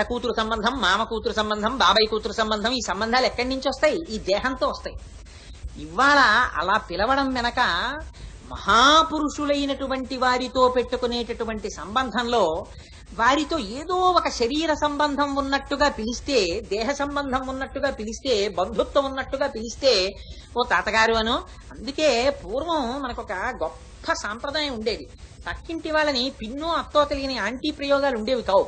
అత్త కూతురు సంబంధం మామ కూతురు సంబంధం బాబాయ్ కూతురు సంబంధం ఈ సంబంధాలు ఎక్కడి నుంచి వస్తాయి? ఈ దేహంతో వస్తాయి. ఇవాళ అలా పిలవడం వెనక మహాపురుషులైనటువంటి వారితో పెట్టుకునేటటువంటి సంబంధంలో వారితో ఏదో ఒక శరీర సంబంధం ఉన్నట్టుగా పిలిస్తే దేహ సంబంధం ఉన్నట్టుగా పిలిస్తే బంధుత్వం ఉన్నట్టుగా పిలిస్తే ఓ తాతగారు అను అందుకే పూర్వం మనకొక గొప్ప సాంప్రదాయం ఉండేది. పక్కింటి వాళ్ళని పిన్నో అత్తో తెలియని ఆంటీ ప్రయోగాలు ఉండేవి కావు.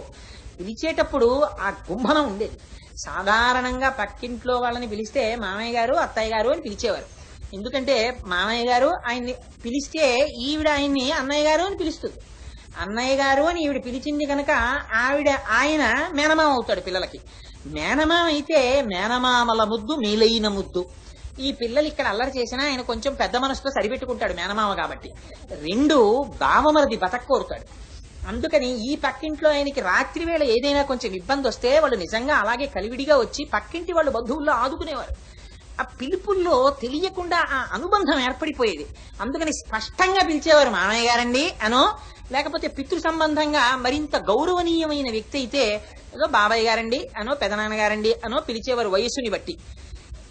పిలిచేటప్పుడు ఆ కుంభనం ఉండేది. సాధారణంగా పక్కింట్లో వాళ్ళని పిలిస్తే మామయ్య గారు అత్తయ్య గారు అని పిలిచేవారు. ఎందుకంటే మామయ్య గారు ఆయన్ని పిలిస్తే ఈవిడ ఆయన్ని అన్నయ్య గారు అని పిలుస్తుంది. అన్నయ్య గారు అని ఈవిడ పిలిచింది కనుక ఆవిడ ఆయన మేనమామ అవుతాడు పిల్లలకి. మేనమామ అయితే మేనమామల ముద్దు మేలైన ముద్దు. ఈ పిల్లలు ఇక్కడ అల్లరి చేసినా ఆయన కొంచెం పెద్ద మనసుతో సరిపెట్టుకుంటాడు మేనమామ కాబట్టి. రెండు బావమరది బతక కోరుతాడు అందుకని ఈ పక్కింట్లో ఆయనకి రాత్రి వేళ ఏదైనా కొంచెం ఇబ్బంది వస్తే వాళ్ళు నిజంగా అలాగే కలివిడిగా వచ్చి పక్కింటి వాళ్ళు బంధువుల్లో ఆదుకునేవారు. ఆ పిలుపుల్లో తెలియకుండా ఆ అనుబంధం ఏర్పడిపోయేది. అందుకని స్పష్టంగా పిలిచేవారు మామయ్య గారండి అనో. లేకపోతే పితృ సంబంధంగా మరింత గౌరవనీయమైన వ్యక్తి అయితే ఏదో బాబాయ్ గారండి అనో. పెదనాన్న గారండి అనో. పిలిచేవారు వయస్సుని బట్టి.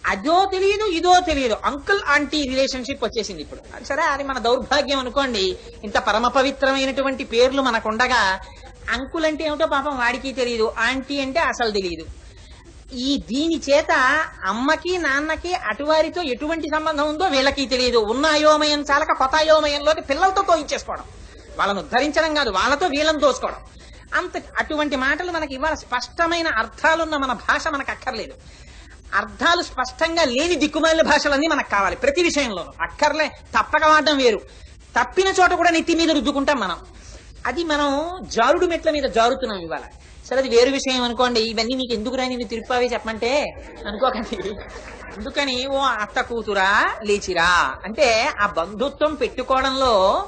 అదో తెలియదు ఇదో తెలియదు అంకుల్ ఆంటీ రిలేషన్షిప్ వచ్చేసింది ఇప్పుడు. అది సరే అది మన దౌర్భాగ్యం అనుకోండి. ఇంత పరమ పవిత్రమైనటువంటి పేర్లు మనకుండగా అంకుల్ అంటే ఏమిటో పాపం వాడికి తెలియదు ఆంటీ అంటే అసలు తెలియదు ఈ దీని చేత అమ్మకి నాన్నకి అటువారితో ఎటువంటి సంబంధం ఉందో వీళ్ళకి తెలియదు ఉన్న అయోమయం చాలక కొత్త అయోమయంలోకి పిల్లలతో తోయించేసుకోవడం. వాళ్ళను ఉద్ధరించడం కాదు వాళ్ళతో వీళ్ళని తోసుకోవడం. అంత అటువంటి మాటలు మనకి ఇవాళ స్పష్టమైన అర్థాలున్న మన భాష మనకు అక్కర్లేదు. అర్థాలు స్పష్టంగా లేని దిక్కుమాలిన భాషలన్నీ మనకు కావాలి. ప్రతి విషయంలోనూ. అక్కర్లే తప్పక వాడడం వేరు. తప్పిన చోట కూడా నెత్తి మీద రుద్దుకుంటాం మనం. అది మనం జారుడు మెట్ల మీద జారుతున్నాం ఇవాళ. సరే అది వేరు విషయం అనుకోండి. ఇవన్నీ నీకు ఎందుకు రాని నేను తిరుపావి చెప్పమంటే అనుకోకండి. అందుకని ఓ అత్త కూతురా లేచిరా. అంటే ఆ బంధుత్వం పెట్టుకోవడంలో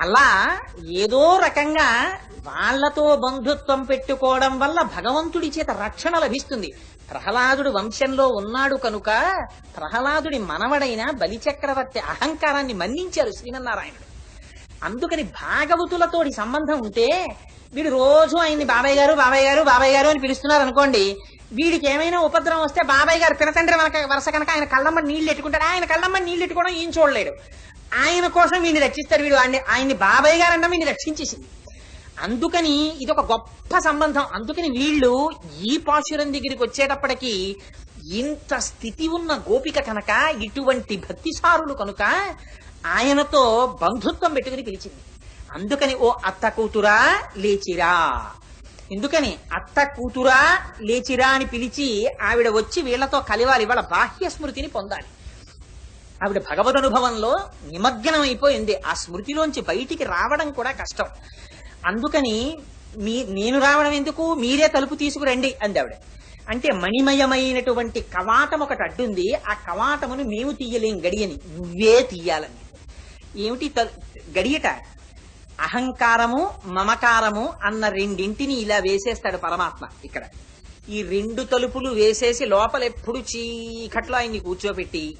అలా ఏదో రకంగా వాళ్ళతో బంధుత్వం పెట్టుకోవడం వల్ల భగవంతుడి చేత రక్షణ లభిస్తుంది. ప్రహ్లాదుడు వంశంలో ఉన్నాడు కనుక ప్రహ్లాదుడి మనవడైన బలిచక్రవర్తి అహంకారాన్ని మన్నించారు శ్రీమన్నారాయణుడు. అందుకని భాగవతులతోటి సంబంధం ఉంటే వీడు రోజు ఆయన్ని బాబాయ్ గారు బాబాయ్ గారు బాబాయ్ గారు అని పిలుస్తున్నారు అనుకోండి వీడికి ఏమైనా ఉపద్రవం వస్తే బాబాయ్ గారు పినతండ్రి మనక వరుస కనుక ఆయన కళ్ళమ్మ నీళ్ళు ఎట్టుకుంటాడు. ఆయన కళ్ళమ్మ నీళ్ళు ఎట్టుకోవడం ఏం చూడలేడు. ఆయన కోసం వీడిని రక్షిస్తారు వీడు. ఆయన్ని ఆయన్ని బాబాయ్ గారు అన్న వీడిని రక్షించేసింది. అందుకని ఇది ఒక గొప్ప సంబంధం. అందుకని వీళ్ళు ఈ పాశురం దగ్గరికి వచ్చేటప్పటికి ఇంత స్థితి ఉన్న గోపిక కనుక ఇటువంటి భక్తిసారులు కనుక ఆయనతో బంధుత్వం పెట్టుకుని పిలిచింది. అందుకని ఓ అత్త కూతురా లేచిరా. ఎందుకని అత్త కూతురా లేచిరా అని పిలిచి ఆవిడ వచ్చి వీళ్ళతో కలివాలి వాళ్ళ బాహ్య స్మృతిని పొందాలి. ఆవిడ భగవద్ అనుభవంలో నిమగ్నం అయిపోయింది ఆ స్మృతిలోంచి బయటికి రావడం కూడా కష్టం. అందుకని మీ నేను రావడం ఎందుకు? మీరే తలుపు తీసుకురండి అంది ఆవిడ అంటే మణిమయమైనటువంటి కవాటం ఒకటి అడ్డుంది. ఆ కవాటమును మేము తీయలేం గడియని. నువ్వే తీయాలని. ఏమిటి గడియట? అహంకారము మమకారము అన్న రెండింటిని ఇలా వేసేస్తాడు పరమాత్మ ఇక్కడ. ఈ రెండు తలుపులు వేసేసి లోపల ఎప్పుడు చీకట్లో ఆయన్ని కూర్చోబెట్టి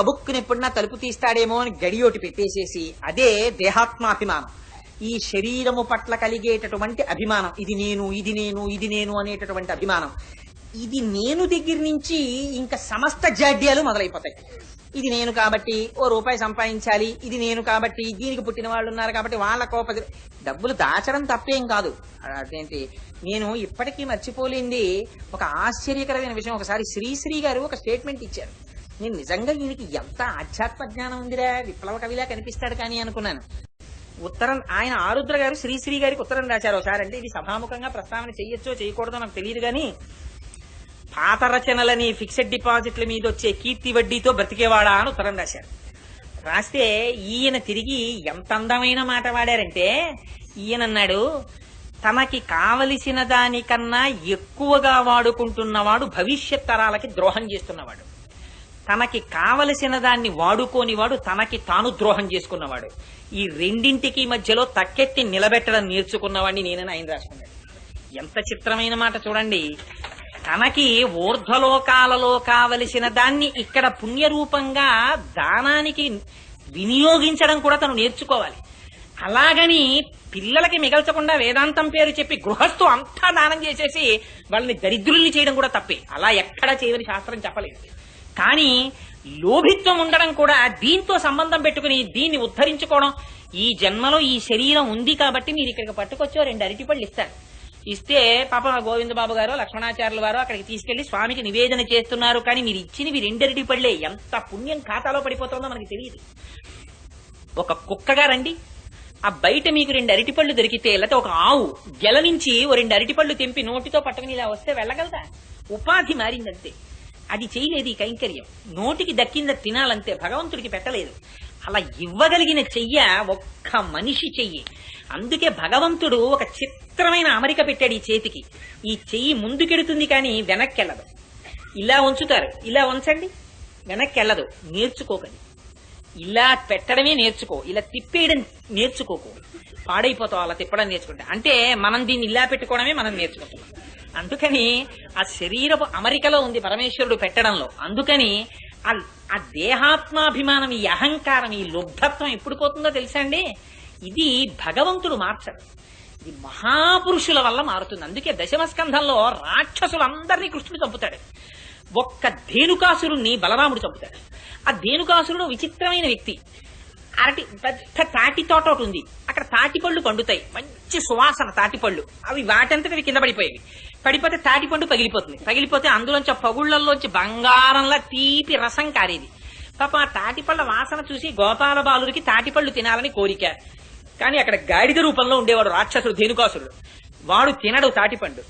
గబుక్కుని ఎప్పుడన్నా తలుపు తీస్తాడేమో అని గడియోటి పెట్టేసేసి అదే దేహాత్మాభిమానం. ఈ శరీరము పట్ల కలిగేటటువంటి అభిమానం. ఇది నేను ఇది నేను ఇది నేను అనేటటువంటి అభిమానం. ఇది నేను దగ్గర నుంచి ఇంకా సమస్త జాడ్యాలు మొదలైపోతాయి. ఇది నేను కాబట్టి ఓ రూపాయి సంపాదించాలి ఇది నేను కాబట్టి దీనికి పుట్టిన వాళ్ళు ఉన్నారు కాబట్టి వాళ్ళ కోప డబ్బులు దాచడం తప్పేం కాదు. అదేంటి? నేను ఇప్పటికీ మర్చిపోలేంది. ఒక ఆశ్చర్యకరమైన విషయం. ఒకసారి శ్రీశ్రీ గారు ఒక స్టేట్మెంట్ ఇచ్చారు. నేను నిజంగా ఈయనకి ఎంత ఆధ్యాత్మ జ్ఞానం ఉందిరా? విప్లవ కవిలా కనిపిస్తాడు కానీ అనుకున్నాను. ఉత్తరం ఆయన ఆరుద్ర గారు శ్రీశ్రీ గారికి ఉత్తరం రాశారు. ఒకసారి అంటే ఇది సభాముఖంగా ప్రస్తావన చేయొచ్చో చేయకూడదో నాకు తెలియదు కానీ పాత రచనలని ఫిక్స్డ్ డిపాజిట్ల మీద వచ్చే కీర్తి వడ్డీతో బ్రతికేవాడా అని ఉత్తరం రాశారు. రాస్తే ఈయన తిరిగి ఎంత అందమైన మాట వాడారంటే ఈయన అన్నాడు తనకి కావలసిన దానికన్నా ఎక్కువగా వాడుకుంటున్నవాడు భవిష్యత్ తరాలకి ద్రోహం చేస్తున్నవాడు. తనకి కావలసిన దాన్ని వాడుకోనివాడు తనకి తాను ద్రోహం చేసుకున్నవాడు. ఈ రెండింటికి మధ్యలో తక్కెత్తి నిలబెట్టడం నేర్చుకున్నవాడిని నేనని ఆయన రాసుకున్నాడు. ఎంత చిత్రమైన మాట చూడండి. తనకి ఊర్ధ్వలోకాలలో కావలసిన దాన్ని ఇక్కడ పుణ్యరూపంగా దానానికి వినియోగించడం కూడా తను నేర్చుకోవాలి. అలాగని పిల్లలకి మిగల్చకుండా వేదాంతం పేరు చెప్పి గృహస్థు అంతా దానం చేసేసి వాళ్ళని దరిద్రుల్ని చేయడం కూడా తప్పే. అలా ఎక్కడా చేయని శాస్త్రం చెప్పలేదు. కానీ లోభిత్వం ఉండడం కూడా దీంతో సంబంధం పెట్టుకుని దీన్ని ఉద్ధరించుకోవడం. ఈ జన్మలో ఈ శరీరం ఉంది కాబట్టి మీరు ఇక్కడికి పట్టుకొచ్చో రెండు అరటిపళ్ళు ఇస్తారు. ఇస్తే పాప గోవింద బాబు గారు లక్ష్మణాచార్యుల వారు అక్కడికి తీసుకెళ్ళి స్వామికి నివేదన చేస్తున్నారు. కానీ మీరు ఇచ్చినవి రెండు పళ్ళే ఎంత పుణ్యం ఖాతాలో పడిపోతుందో మనకి తెలియదు. ఒక కుక్కగా రండి. ఆ బయట మీకు రెండు అరటిపళ్ళు దొరికితే లేకపోతే ఒక ఆవు గెల నుంచి ఓ రెండు అరటిపళ్ళు తెంపి నోటితో పట్టుకుని ఇలా వస్తే వెళ్ళగలదా? ఉపాధి మారిందంతే. అది చేయలేదు ఈ కైంకర్యం. నోటికి దక్కింద తినాలంతే భగవంతుడికి పెట్టలేదు. అలా ఇవ్వగలిగిన చెయ్య ఒక్క మనిషి చెయ్యి. అందుకే భగవంతుడు ఒక చిత్రమైన అమరిక పెట్టాడు ఈ చేతికి. ఈ చెయ్యి ముందుకెడుతుంది కానీ వెనక్కెళ్ళదు. ఇలా ఉంచుతారు. ఇలా ఉంచండి. వెనక్కి వెళ్ళదు నేర్చుకోకండి. ఇలా పెట్టడమే నేర్చుకో. ఇలా తిప్పేయడం నేర్చుకోకు. పాడైపోతావు అలా తిప్పడం నేర్చుకుంటే. అంటే మనం దీన్ని ఇలా పెట్టుకోవడమే మనం నేర్చుకుంటాం అందుకని ఆ శరీరపు అమరికలో ఉంది పరమేశ్వరుడు పెట్టడంలో. అందుకని ఆ ఆ దేహాత్మాభిమానం ఈ అహంకారం ఈ లుబ్ధత్వం ఎప్పుడు పోతుందో తెలుసా అండి? ఇది భగవంతుడు మార్చడు. ఇది మహాపురుషుల వల్ల మారుతుంది. అందుకే దశమస్కంధంలో రాక్షసులందరినీ కృష్ణుడు చంపుతాడు. ఒక్క ధేనుకాసురుణ్ణి బలరాముడు చంపుతాడు. ఆ ధేనుకాసురుడు విచిత్రమైన వ్యక్తి. అరటి పెద్ద తాటి తోట ఒకటి ఉంది. అక్కడ తాటిపళ్ళు పండుతాయి. మంచి సువాసన తాటిపళ్ళు. అవి వాటంతటి కింద పడిపోయేవి. పడిపోతే తాటిపండు పగిలిపోతుంది. పగిలిపోతే అందులోంచి ఆ పగుళ్ళలోంచి బంగారంలా తీపి రసం కారేది. పాప ఆ తాటిపళ్ళ వాసన చూసి గోపాల బాలుడికి తాటిపళ్ళు తినాలని కోరిక. కానీ అక్కడ గాడిద రూపంలో ఉండేవాడు రాక్షసుడు ధేనుకాసురుడు. వాడు తినడు తాటిపండు.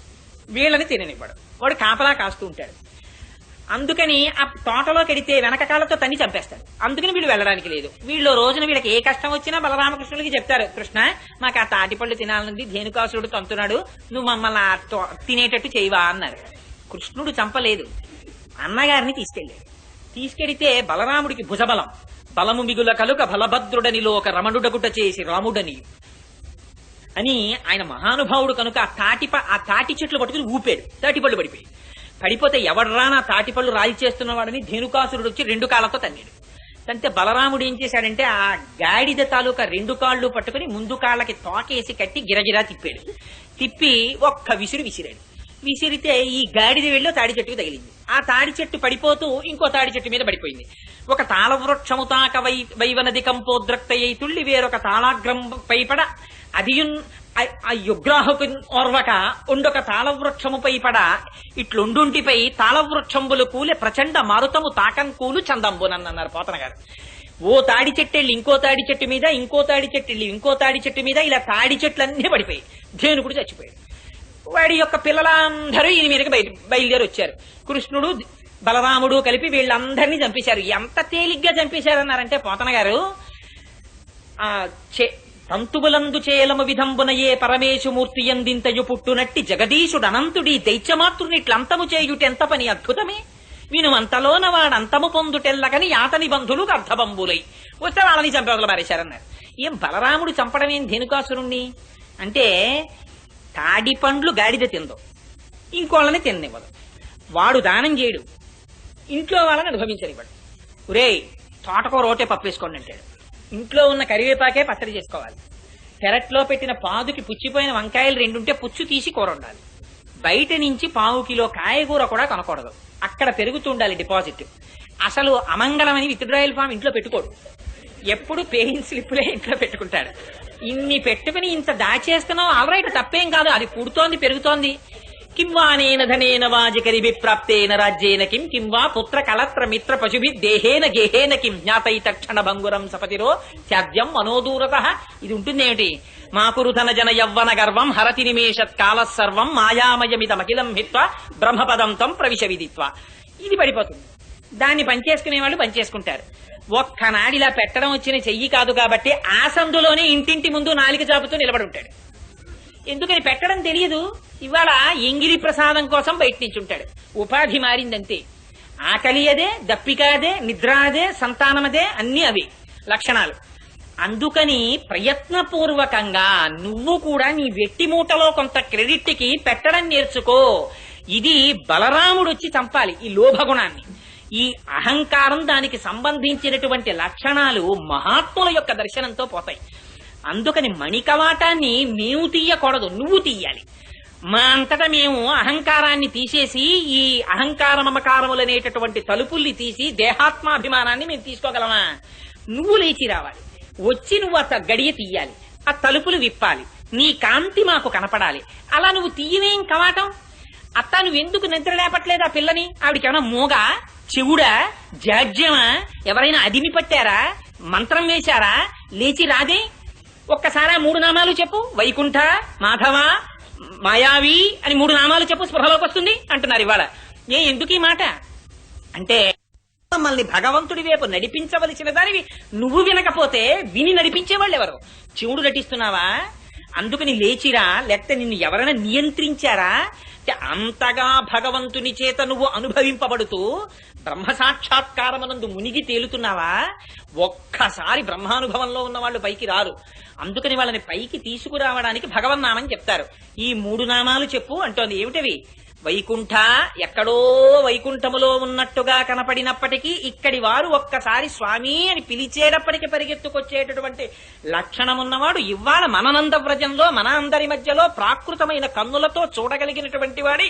వీళ్ళని తిననివ్వడు. వాడు కాపలా కాస్తూ ఉంటాడు. అందుకని ఆ తోటలోకి వెడితే వెనక కాళ్ళతో తన్ని చంపేస్తాడు అందుకని వీళ్ళు వెళ్ళడానికి లేదు. వీళ్ళు రోజున వీళ్ళకి ఏ కష్టం వచ్చినా బలరామకృష్ణులకి చెప్తారు కృష్ణ మాకు ఆ తాటిపళ్ళు తినాలనుంది ధేనుకాసురుడు తంతున్నాడు నువ్వు మమ్మల్ని తినేటట్టు చేయవా అన్నారు. కృష్ణుడు చంపలేదు. అన్నగారిని తీసుకెళ్ళాడు. తీసుకెడితే బలరాముడికి భుజబలం. బలము మిగుల కలుక బలభద్రుడనిలో ఒక రమణుడగుట చేసి రాముడని అని ఆయన మహానుభావుడు కనుక ఆ తాటి ఆ తాటి చెట్లు పట్టుకుని ఊపాడు. తాటిపళ్ళు పడిపోయి పడిపోతే ఎవడ్రా నా తాటిపళ్ళు రాయి చేస్తున్నవాడని ధేనుకాసురుడు వచ్చి రెండు కాళ్ళతో తన్నాడు. తంటే బలరాముడు ఏం చేశాడంటే ఆ గాడిద తాలూకా రెండు కాళ్ళు పట్టుకుని ముందు కాళ్ళకి తోకేసి కట్టి గిరగిరా తిప్పాడు. తిప్పి ఒక్క విసిరి విసిరాడు. విసిరితే ఈ గాడిద వెళ్ళి తాడి చెట్టుకు తగిలింది. ఆ తాడి చెట్టు పడిపోతూ ఇంకో తాడి చెట్టు మీద పడిపోయింది. ఒక తాళవృక్షము తాక వై వైవనది కంపోద్రక్తయ్యి తుళ్ళి వేరొక తాళాగ్రం పైపడ అదియున్ ఆ- ఆ యుగ్రాహకు ఓర్వక ఉండొక తాళవృక్షముపై పడ ఇట్లుండుంటిపై తాళవృక్షంబులు కూలే ప్రచండ మారుతము తాకం కూలు చందంబునన్నారు పోతన గారు ఓ తాడి చెట్టు వెళ్ళి ఇంకో తాడి చెట్టు మీద ఇంకో తాడి చెట్టు వెళ్ళి ఇంకో తాడి చెట్టు మీద ఇలా తాడి చెట్లన్నీ పడిపోయి ధేనుకుడు చచ్చిపోయాడు. వాడి యొక్క పిల్లలందరూ ఈయన మీదకి బయట బయలుదేరి వచ్చారు కృష్ణుడు బలరాముడు కలిపి వీళ్ళందరినీ చంపేశారు. ఎంత తేలిగ్గా చంపేశారన్నారంటే పోతన గారు ఆ చే- తంతుబులందు చేలము విధంబునయే పరమేశుమూర్తి ఎందింతయు పుట్టునట్టి జగదీశుడు అనంతుడి దైత్యమాతృనిట్లంతము చేయుటెంత పని అద్భుతమే? విను అంతలోన వాడంతము పొందుటెల్లగని యాతని బంధులు అర్థబంబులై వస్తే వాళ్ళని చంపవగల మారేశారన్నారు ఏం బలరాముడు చంపడం ఏం ధేనుకాసురుణ్ణి అంటే తాడి పండ్లు గాడిద తిందో. ఇంకోళ్ళని తిందివ్వదు వాడు దానం చేయడు. ఇంట్లో వాళ్ళని అనుభవించనివ్వడు. ఒరేయ్ తోటకూర రోటే పప్పేసుకోండి అంటాడు. ఇంట్లో ఉన్న కరివేపాకే పచ్చడి చేసుకోవాలి. పెరట్లో పెట్టిన పాదుకి పుచ్చిపోయిన వంకాయలు రెండుంటే పుచ్చు తీసి కూర ఉండాలి బయట నుంచి పావు కిలో కాయగూర కూడా కొనకూడదు. అక్కడ పెరుగుతుండాలి డిపాజిట్. అసలు అమంగళమని విత్డ్రాయల్ ఫామ్ ఇంట్లో పెట్టుకోడు. ఎప్పుడు పేయింగ్ స్లిప్పులే ఇంట్లో పెట్టుకుంటాడు. ఇన్ని పెట్టుకుని ఇంత దాచేస్తున్నావు? ఆల్రైట్ తప్పేం కాదు. అది పుడుతోంది పెరుగుతోంది. కింవానేన ధనేన వాజకరి విప్రాప్తేన రాజ్యేన కిం కింవా పుత్ర కలత్ర మిత్ర పశుభి దేహేన గేహేన కిం జ్ఞాతై క్షణ భంగురం సపతిరో త్యాజ్యం మనోదూరత. ఇది ఉంటుందేమిటి? మాకురుధన జన యవ్వన గర్వం హరతి నిమేషత్ కాల సర్వం మాయామయమిదమఖిలం హిత్వ బ్రహ్మపదం తం ప్రవిశ విదిత్వ. ఇది పడిపోతుంది. దాన్ని పనిచేసుకునే వాళ్ళు పనిచేసుకుంటారు ఒక్కనాడు ఇలా పెట్టడం వచ్చిన చెయ్యి కాదు కాబట్టి ఆ సందులోనే ఇంటింటి ముందు నాలిక చాపుతూ నిలబడి ఉంటాడు ఎందుకని పెట్టడం తెలియదు? ఇవాళ ఎంగిలి ప్రసాదం కోసం బయట నుంచి ఉంటాడు ఉపాధి మారిందంతే. ఆకలి అదే దప్పిక అదే నిద్ర అదే సంతానమదే అన్ని అవి లక్షణాలు. అందుకని ప్రయత్నపూర్వకంగా నువ్వు కూడా నీ వెట్టి మూటలో కొంత క్రెడిట్కి పెట్టడం నేర్చుకో. ఇది బలరాముడు వచ్చి చంపాలి ఈ లోభగుణాన్ని. ఈ అహంకారం దానికి సంబంధించినటువంటి లక్షణాలు మహాత్ముల యొక్క దర్శనంతో పోతాయి. అందుకని మణికవాటాన్ని మేము తీయకూడదు నువ్వు తీయాలి. మా అంతటా మేము అహంకారాన్ని తీసేసి ఈ అహంకార మమకారములనేటటువంటి తలుపుల్ని తీసి దేహాత్మాభిమానాన్ని మేము తీసుకోగలమా? నువ్వు లేచి రావాలి. వచ్చి నువ్వు ఆ గడియ తీయాలి. ఆ తలుపులు విప్పాలి. నీ కాంతి మాకు కనపడాలి. అలా నువ్వు తీయవేం కవాటం? అత్త నువ్వు ఎందుకు నిద్ర లేపట్లేదు ఆ పిల్లని? ఆవిడకి ఏమైనా చెవుడా జాడ్యమా ఎవరైనా అదిమి పట్టారా? మంత్రం వేశారా? లేచి రాదే? ఒక్కసారి మూడు నామాలు చెప్పు. వైకుంఠ మాధవ మాయావి అని మూడు నామాలు చెప్పు స్పృహలోకి వస్తుంది అంటున్నారు ఇవాళ. ఏ ఎందుకు ఈ మాట? అంటే మమ్మల్ని భగవంతుడి వైపు నడిపించవలసిన దానివి నువ్వు వినకపోతే విని నడిపించేవాళ్ళు ఎవరు చెవుడు నటిస్తున్నావా? అందుకని లేచిరా లేకపోతే నిన్ను ఎవరైనా నియంత్రించారా? అంతగా భగవంతుని చేత నువ్వు అనుభవింపబడుతూ బ్రహ్మ సాక్షాత్కారమనందు మునిగి తేలుతున్నావా? ఒక్కసారి బ్రహ్మానుభవంలో ఉన్న వాళ్ళు పైకి రారు. అందుకని వాళ్ళని పైకి తీసుకురావడానికి భగవన్నామని చెప్తారు. ఈ మూడు నామాలు చెప్పు అంటోంది. ఏమిటవి? వైకుంఠ ఎక్కడో వైకుంఠములో ఉన్నట్టుగా కనపడినప్పటికీ ఇక్కడి వారు ఒక్కసారి స్వామి అని పిలిచేటప్పటికి పరిగెత్తుకొచ్చేటటువంటి లక్షణమున్నవాడు ఇవాళ మననంద వ్రజంలో మన అందరి మధ్యలో ప్రాకృతమైన కన్నులతో చూడగలిగినటువంటి వాడి.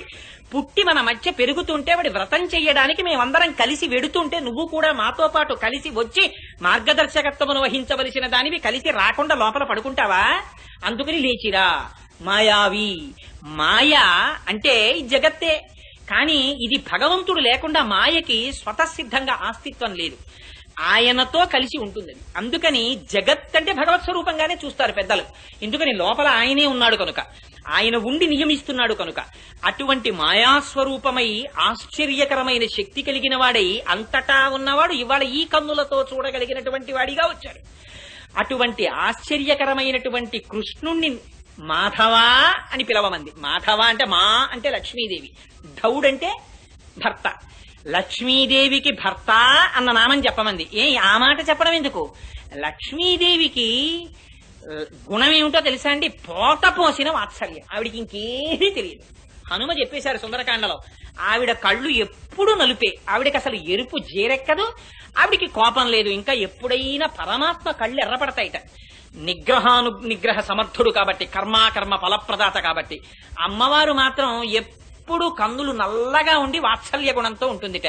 పుట్టి మన మధ్య పెరుగుతుంటే వాడి వ్రతం చెయ్యడానికి మేమందరం కలిసి వెడుతుంటే నువ్వు కూడా మాతో పాటు కలిసి వచ్చి మార్గదర్శకత్వమును వహించవలసిన దానివి కలిసి రాకుండా లోపల పడుకుంటావా? అందుకని లేచిరా. మాయావి. మాయ అంటే జగత్తే. కానీ ఇది భగవంతుడు లేకుండా మాయకి స్వతసిద్ధంగా ఆస్తిత్వం లేదు. ఆయనతో కలిసి ఉంటుంది. అందుకని జగత్ అంటే భగవత్ స్వరూపంగానే చూస్తారు పెద్దలు. ఎందుకని లోపల ఆయనే ఉన్నాడు కనుక. ఆయన ఉండి నియమిస్తున్నాడు కనుక. అటువంటి మాయాస్వరూపమై ఆశ్చర్యకరమైన శక్తి కలిగిన వాడై అంతటా ఉన్నవాడు ఇవాళ ఈ కన్నులతో చూడగలిగినటువంటి వాడిగా వచ్చాడు. అటువంటి ఆశ్చర్యకరమైనటువంటి కృష్ణుణ్ణి మాధవా అని పిలవమంది. మాధవ అంటే మా అంటే లక్ష్మీదేవి. ధౌడంటే భర్త. లక్ష్మీదేవికి భర్త అన్న నామం చెప్పమంది. ఏ ఆ మాట చెప్పడం ఎందుకు? లక్ష్మీదేవికి గుణం ఏమిటో తెలుసా అండి? పోత పోసిన వాత్సల్యం. ఆవిడికి ఇంకేమీ తెలియదు. హనుమ చెప్పేశారు సుందరకాండలో ఆవిడ కళ్ళు ఎప్పుడు నలుపే. ఆవిడకి అసలు ఎరుపు జీరెక్కదు. ఆవిడికి కోపం లేదు. ఇంకా ఎప్పుడైనా పరమాత్మ కళ్ళు ఎర్రపడతాయిట. నిగ్రహాను నిగ్రహ సమర్థుడు కాబట్టి కర్మాకర్మ ఫలప్రదాత కాబట్టి అమ్మవారు మాత్రం ఎప్పుడు కందులు నల్లగా ఉండి వాత్సల్య గుణంతో ఉంటుందిట.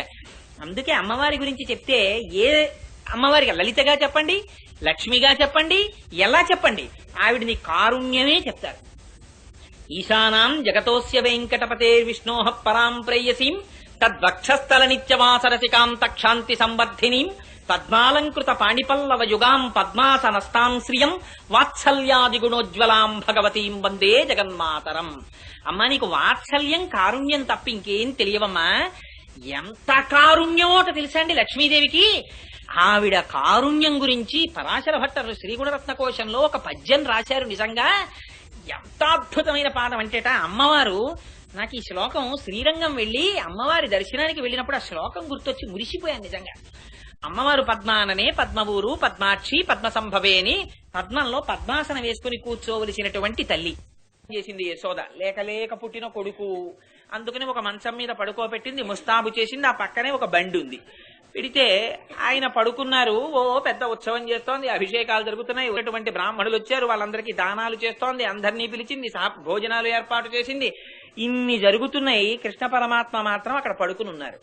అందుకే అమ్మవారి గురించి చెప్తే ఏ అమ్మవారికి లలితగా చెప్పండి లక్ష్మిగా చెప్పండి ఎలా చెప్పండి ఆవిడని కారుణ్యమే చెప్తారు. ఈశానాం జగతోస్య వెంకటపతే విష్ణో పరాం ప్రేయసీం తద్వక్షస్థల నిత్యవాసరసికాం తక్షాంతి సంవర్ధినీం పద్మాలంకృత పాణిపల్లవ యుగాం పద్మాసనస్తాం శ్రియం వాత్సల్యాది గుణోజ్వలాం భగవతీం వందే జగన్మాతరం. అమ్మా నీకు వాత్సల్యం కారుణ్యం తప్ప ఇంకేం తెలియవమ్మా. ఎంత కారుణ్యమోట తెలుసా అండి లక్ష్మీదేవికి? ఆవిడ కారుణ్యం గురించి పరాశర భట్టరు శ్రీగుణరత్న కోశంలో ఒక పద్యం రాశారు నిజంగా. ఎంత అద్భుతమైన పాదం అంటేట అమ్మవారు. నాకు ఈ శ్లోకం శ్రీరంగం వెళ్ళి అమ్మవారి దర్శనానికి వెళ్ళినప్పుడు ఆ శ్లోకం గుర్తొచ్చి మురిసిపోయాను నిజంగా. అమ్మవారు పద్మాననే పద్మవూరు పద్మాక్షి పద్మ సంభవే అని పద్మంలో పద్మాసనం వేసుకుని కూర్చోవలసినటువంటి తల్లి. చేసింది యశోద. లేక లేక పుట్టిన కొడుకు. అందుకని ఒక మంచం మీద పడుకోబెట్టింది ముస్తాబు చేసింది ఆ పక్కనే ఒక బండి ఉంది. పెడితే ఆయన పడుకున్నారు ఓ పెద్ద ఉత్సవం చేస్తోంది అభిషేకాలు జరుగుతున్నాయి ఉన్నటువంటి బ్రాహ్మణులు వచ్చారు వాళ్ళందరికీ దానాలు చేస్తోంది అందరినీ పిలిచింది భోజనాలు ఏర్పాటు చేసింది. ఇన్ని జరుగుతున్నాయి కృష్ణ పరమాత్మ మాత్రం అక్కడ పడుకుని ఉన్నారు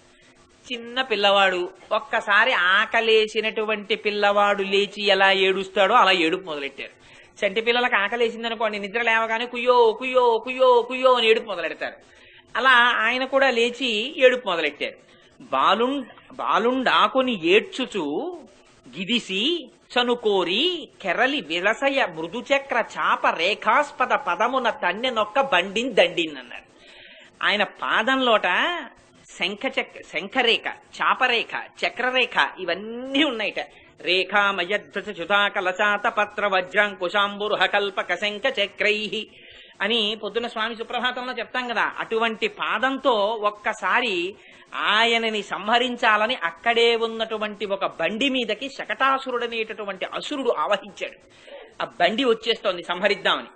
చిన్న పిల్లవాడు ఒక్కసారి ఆకలేసినటువంటి పిల్లవాడు లేచి ఎలా ఏడుస్తాడో అలా ఏడుపు మొదలెట్టారు. చంటి పిల్లలకు ఆకలేసిందనుకోండి నిద్ర లేవగానే కుయ్యో కుయ్యో కుయ్యో కుయ్యో అని ఏడుపు మొదలెడతారు. అలా ఆయన కూడా లేచి ఏడుపు మొదలెట్టారు. బాలు బాలుండాకుని ఏడ్చుచు గిదిసి చనుకోరి కెరలి విలసయ మృదుచక్ర చాప రేఖాస్పద పదమున తన్నెనొక్క బండిన్ దండిన్ అన్నారు ఆయన పాదంలోట శంఖ చక్ర శంఖరేఖ చాపరేఖ చక్రరేఖ ఇవన్నీ ఉన్నాయిట. రేఖామయద్ధ చుతాకలచాత పత్ర వజ్రాంకుశాంబురుహ కల్పక శంఖ చక్రై అని పొద్దున స్వామి సుప్రభాతంలో చెప్తాం కదా. అటువంటి పాదంతో ఒక్కసారి ఆయనని సంహరించాలని అక్కడే ఉన్నటువంటి ఒక బండి మీదకి శకటాసురుడనేటటువంటి అసురుడు ఆవహించాడు. ఆ బండి వచ్చేస్తోంది సంహరిద్దామని.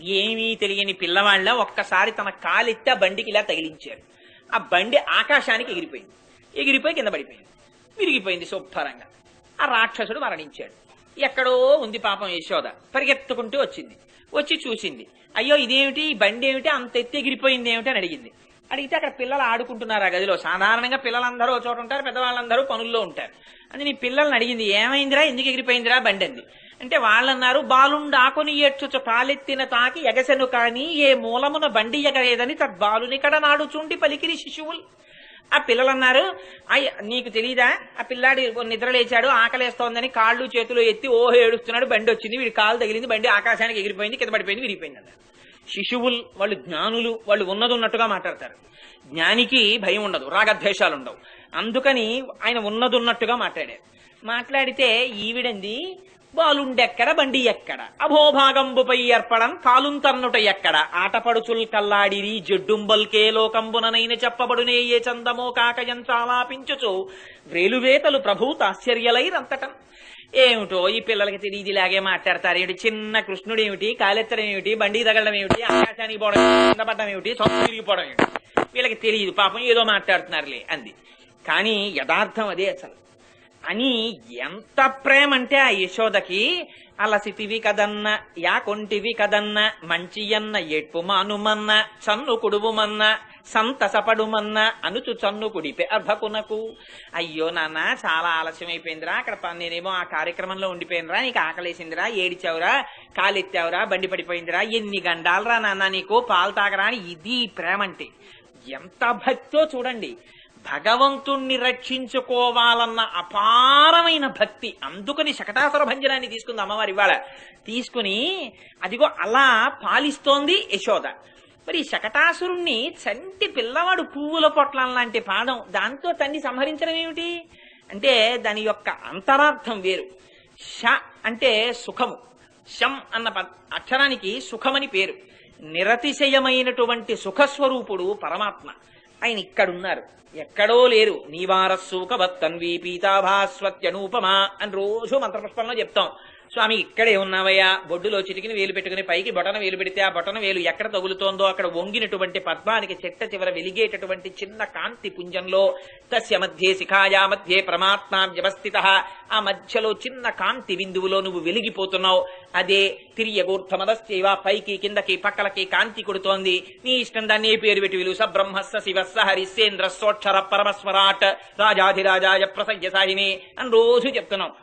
ఏమీ తెలియని పిల్లవాళ్ళ ఒక్కసారి తన కాలిత్త బండికి ఇలా తగిలించారు ఆ బండి ఆకాశానికి ఎగిరిపోయింది. ఎగిరిపోయి కింద పడిపోయింది. విరిగిపోయింది శుభ్రంగా. ఆ రాక్షసుడు మరణించాడు. ఎక్కడో ఉంది పాపం యశోద. పరిగెత్తుకుంటూ వచ్చింది. వచ్చి చూసింది. అయ్యో ఇదేమిటి? ఈ బండి ఏమిటి? అంత ఎత్తి ఎగిరిపోయింది ఏమిటి అని అడిగింది. అడిగితే అక్కడ పిల్లలు ఆడుకుంటున్నారు ఆ గదిలో? సాధారణంగా పిల్లలందరూ ఓ చోట ఉంటారు పెద్దవాళ్ళందరూ పనుల్లో ఉంటారు. అది నీ పిల్లల్ని అడిగింది. ఏమైందిరా? ఎందుకు ఎగిరిపోయిందిరా? బండి అంది. అంటే వాళ్ళన్నారు బాలుండాకుని ఏడ్చుచు పాలెత్తిన తాకి ఎగసెను కాని ఏ మూలమున బండి ఎగరేదని తద్బాలునికడ నాడు చూండి పలికిరి శిశువులు. ఆ పిల్లలన్నారు అయ్య నీకు తెలీదా? ఆ పిల్లాడి నిద్ర లేచాడు ఆకలేస్తోందని కాళ్ళు చేతులు ఎత్తి ఓహో ఏడుస్తున్నాడు బండి వచ్చింది వీడి కాలు తగిలింది బండి ఆకాశానికి ఎగిరిపోయింది కింద పడిపోయింది విరిగిపోయింది అన్నారు శిశువులు వాళ్ళు జ్ఞానులు వాళ్ళు ఉన్నది ఉన్నట్టుగా మాట్లాడతారు. జ్ఞానికి భయం ఉండదు రాగద్వేషాలు ఉండవు అందుకని ఆయన ఉన్నది ఉన్నట్టుగా మాట్లాడారు. మాట్లాడితే ఈవిడంది బాలుండెక్కడ బండి ఎక్కడ అభోభాగంబుపై ఏర్పడం కాలుంతన్నుట ఎక్కడ? ఆటపడుచుల్ కల్లాడిరి జడ్డుంబల్కే లోకంబుననైన చెప్పబడునే ఏ చందమో కాకయంచాలాపించుచు వ్రేలువేతలు ప్రభూతాశ్చర్యలైరంతటం ఏమిటో ఈ పిల్లలకి తెలియదు ఇలాగే మాట్లాడతారు. ఏమిటి చిన్న కృష్ణుడు ఏమిటి కాలెత్తడం ఏమిటి బండి తగలడం ఏమిటి ఆకాశానికి పోవడం ఏమిటి, ఏమిటి సొంత తిరిగిపోవడం ఏమిటి? వీళ్ళకి తెలియదు. పాపం ఏదో మాట్లాడుతున్నారులే అంది. కానీ యథార్థం అదే అసలు. అని ఎంత ప్రేమంటే ఆ యశోదకి అలసితివి కదన్న యాకొంటివి కదన్న మంచియన్న ఎట్పు మానుమన్న చన్ను కుడువుమన్న సంతసపడుమన్న అనుచు చన్ను కుడిపే అర్భకునకు. అయ్యో నాన్న చాలా ఆలస్యం అయిపోయిందిరా అక్కడ నేనేమో ఆ కార్యక్రమంలో ఉండిపోయినరా నీకు ఆకలేసిందిరా ఏడిచావురా కాలెత్తావురా బండి పడిపోయిందిరా ఎన్ని గండాలరా నాన్న నీకు పాలు తాగరా అని ఇది ప్రేమ అంటే ఎంత భక్తో చూడండి భగవంతుణ్ణి రక్షించుకోవాలన్న అపారమైన భక్తి. అందుకని శకటాసుర భంజనాన్ని తీసుకుంది అమ్మవారి ఇవాళ. తీసుకుని అదిగో అలా పాలిస్తోంది యశోద. మరి ఈ శకటాసురుణ్ణి చంటి పిల్లవాడు పువ్వుల పొట్లం లాంటి పాదం దాంతో తన్ని సంహరించడం ఏమిటి? అంటే దాని యొక్క అంతరార్థం వేరు. ష అంటే సుఖము. శం అన్న ప- అక్షరానికి సుఖమని పేరు. నిరతిశయమైనటువంటి సుఖస్వరూపుడు పరమాత్మ. ఆయన ఇక్కడున్నారు. ఎక్కడో లేరు. నీవారస్సూక పీతాభాస్వత్యనూపమా అని రోజు మంత్రపుష్పంలో చెప్తాం. స్వామి ఇక్కడే ఉన్నావయ్యా. బొడ్డులో చిటికిన వేలు పెట్టుకుని పైకి బొటన వేలు పెడితే ఆ బొటన వేలు ఎక్కడ తగులుతోందో అక్కడ వంగినటువంటి పద్మానికి చెట్ట చివర వెలిగేటటువంటి చిన్న కాంతి పుంజంలో తస్య మధ్యే శిఖాయా మధ్యే ప్రమాత్మ వ్యవస్థిత ఆ మధ్యలో చిన్న కాంతి బిందువులో నువ్వు వెలిగిపోతున్నావు. అదే తిరియగూర్ధమదశ్చైవ పైకి కిందకి పక్కలకి కాంతి కొడుతోంది. నీ ఇష్టం దాన్ని ఏ పేరు పెట్టి విలువ బ్రహ్మస్స శివస్స హరిసేంద్ర సోక్షర పరమస్వరాట్ రాజాధిరాజాయ ప్రసయ్య సాహిని అని రోజు చెప్తున్నాం.